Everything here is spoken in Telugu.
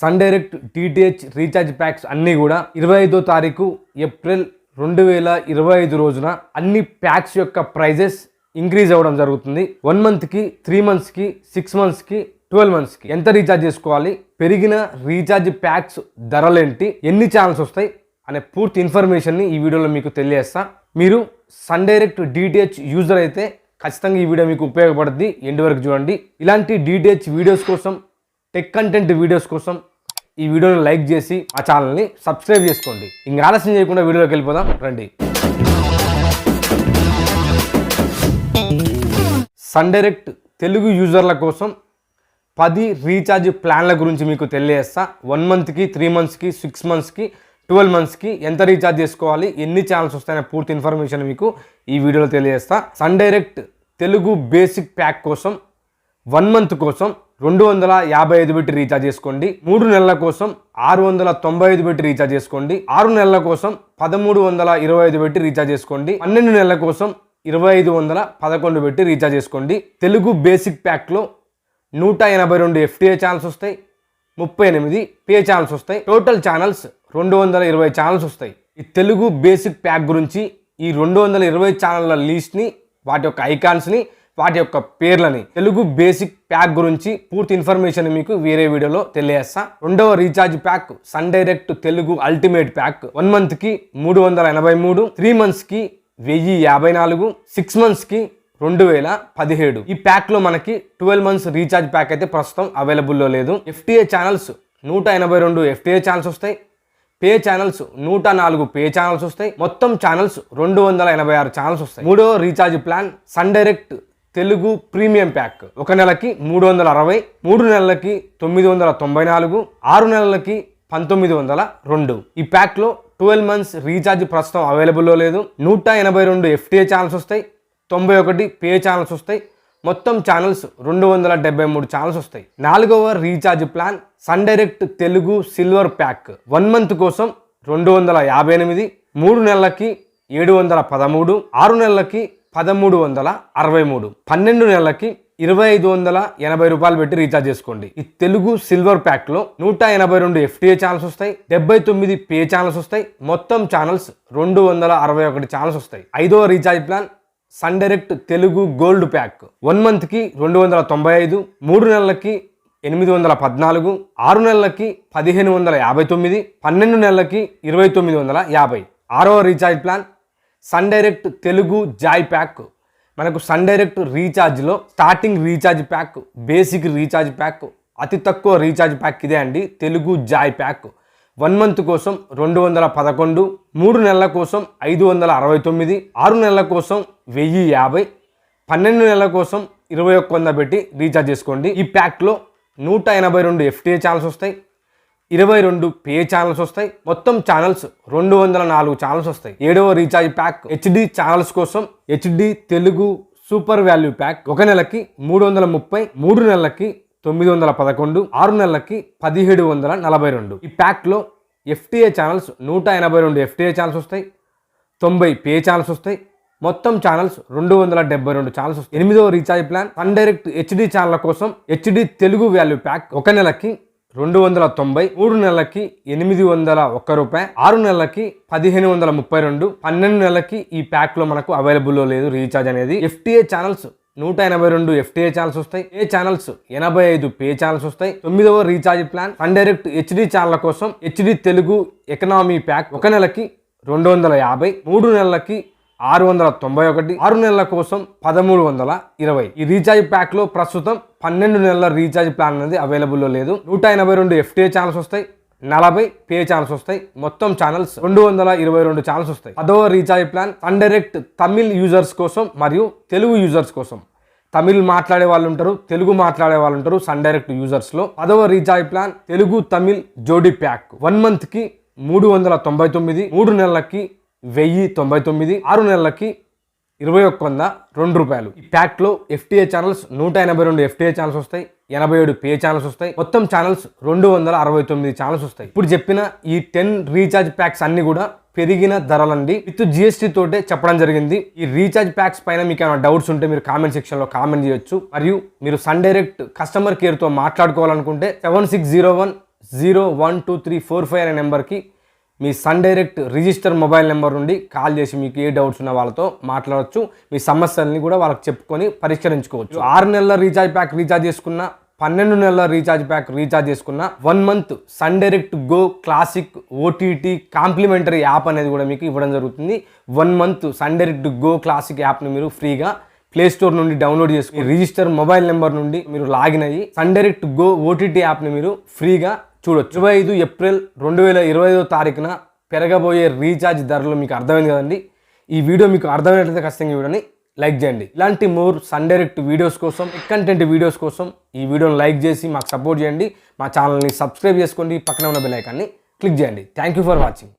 Sun Direct DTH recharge packs అన్నీ కూడా ఇరవై ఐదో తారీఖు ఏప్రిల్ రెండు వేల ఇరవై ఐదు రోజున అన్ని ప్యాక్స్ యొక్క ప్రైజెస్ ఇంక్రీజ్ అవ్వడం జరుగుతుంది. వన్ మంత్కి త్రీ మంత్స్కి సిక్స్ మంత్స్కి ట్వెల్వ్ మంత్స్కి ఎంత రీఛార్జ్ చేసుకోవాలి పెరిగిన రీఛార్జ్ ప్యాక్స్ ధరలేంటి ఎన్ని ఛానల్స్ వస్తాయి అనే పూర్తి ఇన్ఫర్మేషన్ని ఈ వీడియోలో మీకు తెలియజేస్తా. మీరు సన్ డైరెక్ట్ డిటిహెచ్ యూజర్ అయితే ఖచ్చితంగా ఈ వీడియో మీకు ఉపయోగపడుద్ది. ఎండ్ వరకు చూడండి. ఇలాంటి డిటిహెచ్ వీడియోస్ కోసం టెక్ కంటెంట్ వీడియోస్ కోసం ఈ వీడియోని లైక్ చేసి ఆ ఛానల్ని సబ్స్క్రైబ్ చేసుకోండి. ఇంకా ఆలస్యం చేయకుండా వీడియోలోకి వెళ్ళిపోదాం రండి. సన్ డైరెక్ట్ తెలుగు యూజర్ల కోసం పది రీఛార్జ్ ప్లాన్ల గురించి మీకు తెలియజేస్తా. వన్ మంత్కి త్రీ మంత్స్కి సిక్స్ మంత్స్కి ట్వెల్వ్ మంత్స్కి ఎంత రీఛార్జ్ చేసుకోవాలి ఎన్ని ఛానల్స్ వస్తాయనే పూర్తి ఇన్ఫర్మేషన్ మీకు ఈ వీడియోలో తెలియజేస్తా. Sun Direct Telugu basic pack కోసం వన్ మంత్ కోసం రెండు వందల యాభై ఐదు పెట్టి రీఛార్జ్ చేసుకోండి. మూడు నెలల కోసం ఆరు వందల తొంభై ఐదు పెట్టి రీఛార్జ్ చేసుకోండి. ఆరు నెలల కోసం పదమూడు వందల ఇరవై ఐదు పెట్టి రీఛార్జ్ చేసుకోండి. పన్నెండు నెలల కోసం ఇరవై ఐదు వందల పదకొండు పెట్టి రీఛార్జ్ చేసుకోండి. తెలుగు బేసిక్ ప్యాక్లో నూట ఎనభై రెండు ఎఫ్టీఏ ఛానల్స్ వస్తాయి. ముప్పై ఎనిమిది పే ఛానల్స్ వస్తాయి. టోటల్ ఛానల్స్ రెండు వందల ఇరవై ఛానల్స్ వస్తాయి. ఈ తెలుగు బేసిక్ ప్యాక్ గురించి ఈ రెండు వందల ఇరవై ఛానళ్ళ లిస్ట్ని వాటి యొక్క ఐకాన్స్ని వాటి యొక్క పేర్లని తెలుగు బేసిక్ ప్యాక్ గురించి పూర్తి ఇన్ఫర్మేషన్ మీకు వేరే వీడియోలో తెలియజేస్తా. రెండవ recharge pack Sun Direct Telugu ultimate pack. One మంత్కి మూడు వందల ఎనభై మూడు త్రీ మంత్స్కి వెయ్యి యాభై నాలుగు సిక్స్ మంత్స్కి రెండు వేల పదిహేడు. ఈ ప్యాక్లో మనకి ట్వెల్వ్ మంత్స్ రీఛార్జ్ ప్యాక్ అయితే ప్రస్తుతం అవైలబుల్లో లేదు. ఎఫ్టీఏ ఛానల్స్ నూట ఎనభై రెండు ఎఫ్టీఏ ఛానల్స్ వస్తాయి. పే ఛానల్స్ నూట నాలుగు పే ఛానల్స్ వస్తాయి. మొత్తం ఛానల్స్ రెండు వందల ఎనభై ఆరు ఛానల్స్ వస్తాయి. మూడో recharge plan Sun Direct Telugu premium pack. ఒక నెలకి మూడు వందల అరవై మూడు నెలలకి తొమ్మిది వందల తొంభై నాలుగు ఆరు నెలలకి పంతొమ్మిది వందల రెండు. ఈ ప్యాక్లో ట్వెల్వ్ మంత్స్ రీఛార్జ్ ప్రస్తుతం అవైలబుల్లో లేదు. నూట ఎనభై రెండు ఎఫ్టీఏ ఛానల్స్ వస్తాయి తొంభై ఒకటి పే ఛానల్స్ వస్తాయి మొత్తం ఛానల్స్ రెండు వందల డెబ్బై మూడు ఛానల్స్ వస్తాయి. నాలుగవ recharge plan Sun Direct Telugu silver pack. One month కోసం రెండు వందల యాభై ఎనిమిది మూడు నెలలకి ఏడు వందల పదమూడు ఆరు నెలలకి పదమూడు వందల అరవై మూడు. పన్నెండు నెలలకి ఇరవై ఐదు వందల ఎనభై రూపాయలు పెట్టి రీఛార్జ్ చేసుకోండి. ఈ తెలుగు సిల్వర్ ప్యాక్లో నూట ఎనభై రెండు ఎఫ్టీఏ ఛానల్స్ వస్తాయి డెబ్బై తొమ్మిది పే ఛానల్స్ వస్తాయి మొత్తం ఛానల్స్ రెండు వందల అరవై ఒకటి ఛానల్స్ వస్తాయి. ఐదవ recharge plan Sun Direct Telugu gold pack. One మంత్కి రెండు వందల తొంభై ఐదు మూడు నెలలకి ఎనిమిది వందల పద్నాలుగు ఆరు నెలలకి పదిహేను వందల యాభై తొమ్మిది పన్నెండు నెలలకి ఇరవై తొమ్మిది వందల యాభై. ఆరవ recharge plan Sun Direct Telugu joy pack. మనకు Sun Direct రీఛార్జ్లో starting recharge pack basic recharge pack అతి తక్కువ రీఛార్జ్ ప్యాక్ ఇదే అండి. Telugu joy pack. One month కోసం రెండు వందల పదకొండు మూడు నెలల కోసం ఐదు వందల అరవై తొమ్మిది ఆరు నెలల కోసం వెయ్యి యాభై పన్నెండు నెలల కోసం ఇరవై ఒక్క వంద పెట్టి రీఛార్జ్ చేసుకోండి. ఈ ప్యాక్లో నూట ఎనభై రెండు ఎఫ్టీఏ ఛానల్స్ వస్తాయి. ఇరవై రెండు పే ఛానల్స్ వస్తాయి. మొత్తం ఛానల్స్ రెండు వందల నాలుగు ఛానల్స్ వస్తాయి. ఏడవ రీఛార్జ్ ప్యాక్ హెచ్డి ఛానల్స్ కోసం HD Telugu super value pack ఒక నెలకి మూడు వందల ముప్పై మూడు నెలలకి తొమ్మిది వందల పదకొండు ఆరు నెలలకి పదిహేడు వందల నలభై రెండు. ఈ ప్యాక్లో ఎఫ్టీఏ ఛానల్స్ నూట ఎనభై రెండు ఎఫ్టీఏ ఛానల్స్ వస్తాయి. తొంభై పే ఛానల్స్ వస్తాయి. మొత్తం ఛానల్స్ రెండు వందల డెబ్బై రెండు ఛానల్స్ వస్తాయి. ఎనిమిదవ recharge plan Sun Direct HD channel కోసం హెచ్డి తెలుగు వాల్యూ ప్యాక్ ఒక నెలకి రెండు వందల తొంభై మూడు నెలలకి ఎనిమిది వందల ఒక్క రూపాయి ఆరు నెలలకి పదిహేను వందల ముప్పై రెండు పన్నెండు నెలలకి ఈ ప్యాక్లో మనకు అవైలబుల్లో లేదు రీఛార్జ్ అనేది. ఎఫ్టీఏ ఛానల్స్ నూట ఎనభై రెండు ఎఫ్టీఏ ఛానల్స్ వస్తాయి. ఏ ఛానల్స్ ఎనభై ఐదు పే ఛానల్స్ వస్తాయి. తొమ్మిదవ recharge plan. Sun Direct HD channel కోసం హెచ్డి తెలుగు ఎకనామీ ప్యాక్ ఒక నెలకి రెండు వందల యాభై మూడు నెలలకి ఆరు వందల తొంభై ఒకటి ఆరు నెలల కోసం పదమూడు వందల ఇరవై. ఈ రీఛార్జ్ ప్యాక్లో ప్రస్తుతం పన్నెండు నెలల రీఛార్జ్ ప్లాన్ అనేది అవైలబుల్లో లేదు. నూట ఎనభై రెండు ఎఫ్టీఏ ఛానల్స్ వస్తాయి నలభై పే ఛానల్స్ వస్తాయి మొత్తం ఛానల్స్ రెండు వందల ఇరవై రెండు ఛానల్స్ వస్తాయి. పదవ recharge plan Sun Direct Tamil users కోసం మరియు తెలుగు యూజర్స్ కోసం. తమిళ్ మాట్లాడే వాళ్ళు ఉంటారు తెలుగు మాట్లాడే వాళ్ళు ఉంటారు సన్ డైరెక్ట్ యూజర్స్లో. పదవ రీఛార్జ్ ప్లాన్ తెలుగు తమిళ్ జోడీ ప్యాక్. వన్ మంత్కి మూడు వందల తొంభై తొమ్మిది మూడు నెలలకి వెయ్యి తొంభై తొమ్మిది ఆరు నెలలకి ఇరవై ఒక్క వంద రెండు రూపాయలు. ఈ ప్యాక్లో ఎఫ్టీఏ ఛానల్స్ నూట ఎనభై రెండు ఎఫ్టీఏ ఛానల్స్ వస్తాయి ఎనభై ఏడు పే ఛానల్స్ వస్తాయి. మొత్తం ఛానల్స్ రెండు వందల అరవై తొమ్మిది ఛానల్స్ వస్తాయి. ఇప్పుడు చెప్పిన ఈ టెన్ రీఛార్జ్ ప్యాక్స్ అన్ని కూడా పెరిగిన ధరలండి. విత్ జిఎస్టీ తోటే చెప్పడం జరిగింది. ఈ రీఛార్జ్ ప్యాక్స్ పైన మీకు ఏమైనా డౌట్స్ ఉంటే మీరు కామెంట్ సెక్షన్లో కామెంట్ చేయొచ్చు. మరియు మీరు సన్ డైరెక్ట్ కస్టమర్ కేర్తో మాట్లాడుకోవాలనుకుంటే seven six zero one zero one two three four five అనే నెంబర్కి మీ Sun Direct register mobile number నుండి కాల్ చేసి మీకు ఏ డౌట్స్ ఉన్న వాళ్ళతో మాట్లాడవచ్చు మీ సమస్యల్ని కూడా వాళ్ళకి చెప్పుకొని పరిష్కరించుకోవచ్చు. ఆరు నెలల రీఛార్జ్ ప్యాక్ రీఛార్జ్ చేసుకున్న పన్నెండు నెలల రీఛార్జ్ ప్యాక్ రీఛార్జ్ చేసుకున్న one month Sun Direct go classic OTT complimentary app అనేది కూడా మీకు ఇవ్వడం జరుగుతుంది. One month Sun Direct go classic యాప్ని మీరు ఫ్రీగా ప్లే స్టోర్ నుండి డౌన్లోడ్ చేసుకుని రిజిస్టర్ మొబైల్ నెంబర్ నుండి మీరు లాగిన్ అయ్యి సన్ డైరెక్ట్ గో ఓటీటీ యాప్ని మీరు ఫ్రీగా చూడొచ్చు. ఇరవై ఐదు ఏప్రిల్ రెండు వేల ఇరవై ఐదో తారీఖున పెరగబోయే రీఛార్జ్ ధరలు మీకు అర్థమైంది కదండి. ఈ వీడియో మీకు అర్థమైనట్లయితే ఖచ్చితంగా చూడండి వీడియోని లైక్ చేయండి. ఇలాంటి మోర్ సన్ డైరెక్ట్ వీడియోస్ కోసం కంటెంట్ వీడియోస్ కోసం ఈ వీడియోని లైక్ చేసి మాకు సపోర్ట్ చేయండి. మా ఛానల్ని సబ్స్క్రైబ్ చేసుకోండి. పక్కన ఉన్న బెల్ ఐకాన్ని క్లిక్ చేయండి. Thank you for watching